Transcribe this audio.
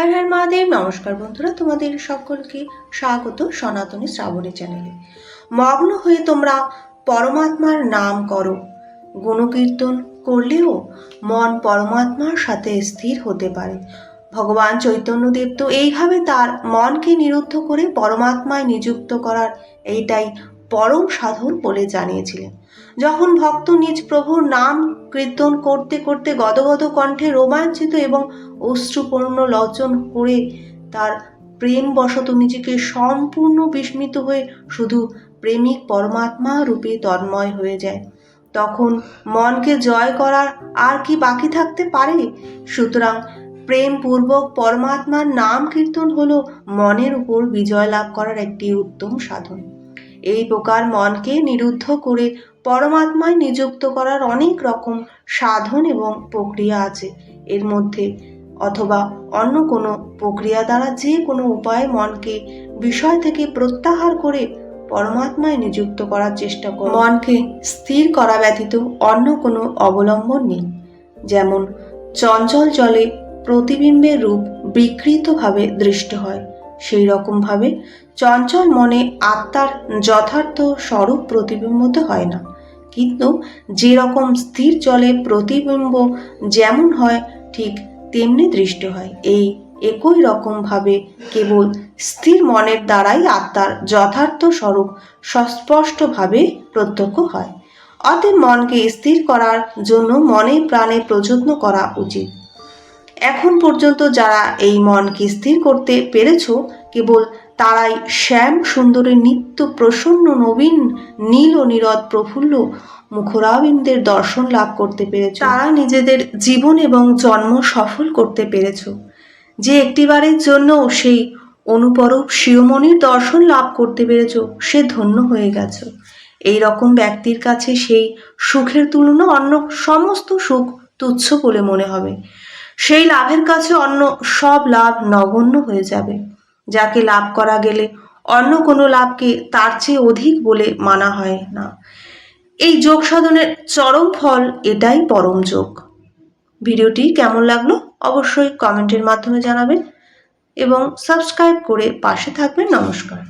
হ্যাঁ হ্যাঁ মহাদেব, নমস্কার বন্ধুরা, তোমাদের সকলকে স্বাগত সনাতনী শ্রাবণী চ্যানেলে। মগ্ন হয়ে তোমরা পরমাত্মার নাম করো। গুণকীর্তন করলেও মন পরমাত্মার সাথে স্থির হতে পারে। ভগবান চৈতন্যদেব তো এইভাবে তার মনকে নিরুদ্ধ করে পরমাত্মায় নিযুক্ত করার এইটাই পরম সাধন বলে জানিয়েছিলেন। যখন ভক্ত নিজ প্রভুর নাম কীর্তন করতে করতে গদগদ কণ্ঠে রোমাঞ্চিত এবং অশ্রুপূর্ণ লজ্জন করে তার প্রেম বশত নিজেকে সম্পূর্ণ বিস্মিত হয়ে শুধু প্রেমিক পরমাত্মা রূপে তন্ময় হয়ে যায়। তখন মনকে জয় করার আর কি বাকি থাকতে পারে? সুতরাং প্রেমপূর্বক পরমাত্মার নাম কীর্তন হলো মনের উপর বিজয় লাভ করার একটি উত্তম সাধন। এই প্রকার মনকে নিরুদ্ধ করে পরমাত্মায় নিযুক্ত করার অনেক রকম সাধন এবং প্রক্রিয়া আছে। এর মধ্যে অথবা অন্য কোনো প্রক্রিয়া দ্বারা যে কোনো উপায়ে মনকে বিষয় থেকে প্রত্যাহার করে পরমাত্মায় নিযুক্ত করার চেষ্টা করো মনকে স্থির করা ব্যতীত অন্য কোনো অবলম্বন নেই। যেমন চঞ্চল জলে প্রতিবিম্বের রূপ বিকৃতভাবে দৃষ্ট হয়। সেই রকমভাবে চঞ্চল মনে আত্মার যথার্থ স্বরূপ প্রতিবিম্বিত হয় না। কিন্তু যেরকম স্থির জলে প্রতিবিম্ব যেমন হয়, ঠিক তেমনি দৃষ্ট হয়। এই একই রকমভাবে কেবল স্থির মনের দ্বারাই আত্মার যথার্থ স্বরূপ সস্পষ্টভাবে প্রত্যক্ষ হয়। অতএব মনকে স্থির করার জন্য মনে প্রাণে প্রযত্ন করা উচিত। এখন পর্যন্ত যারা এই মনকে স্থির করতে পেরেছ, কেবল তারাই শ্যাম সুন্দরের নিত্য প্রসন্ন, নবীন, নীল ও নীরদ প্রফুল্ল মুখরাবিন্দের দর্শন লাভ করতে পেরেছ। তারা নিজেদের জীবন এবং জন্ম সফল করতে পেরেছ। যে একটিবারের জন্য সেই অনুপরূপ শিরোমণির দর্শন লাভ করতে পেরেছ, সে ধন্য হয়ে গেছ। এই রকম ব্যক্তির কাছে সেই সুখের তুলনা অন্য সমস্ত সুখ তুচ্ছ বলে মনে হবে। সেই লাভের কাছে অন্য সব লাভ নগণ্য হয়ে যাবে। যাকে লাভ করা গেলে অন্য কোনো লাভকে তার চেয়ে অধিক বলে মানা হয় না। এই যোগ সাধনের চরম ফল এটাই পরম যোগ। ভিডিওটি কেমন লাগল অবশ্যই কমেন্টের মাধ্যমে জানাবেন এবং সাবস্ক্রাইব করে পাশে থাকবেন। নমস্কার।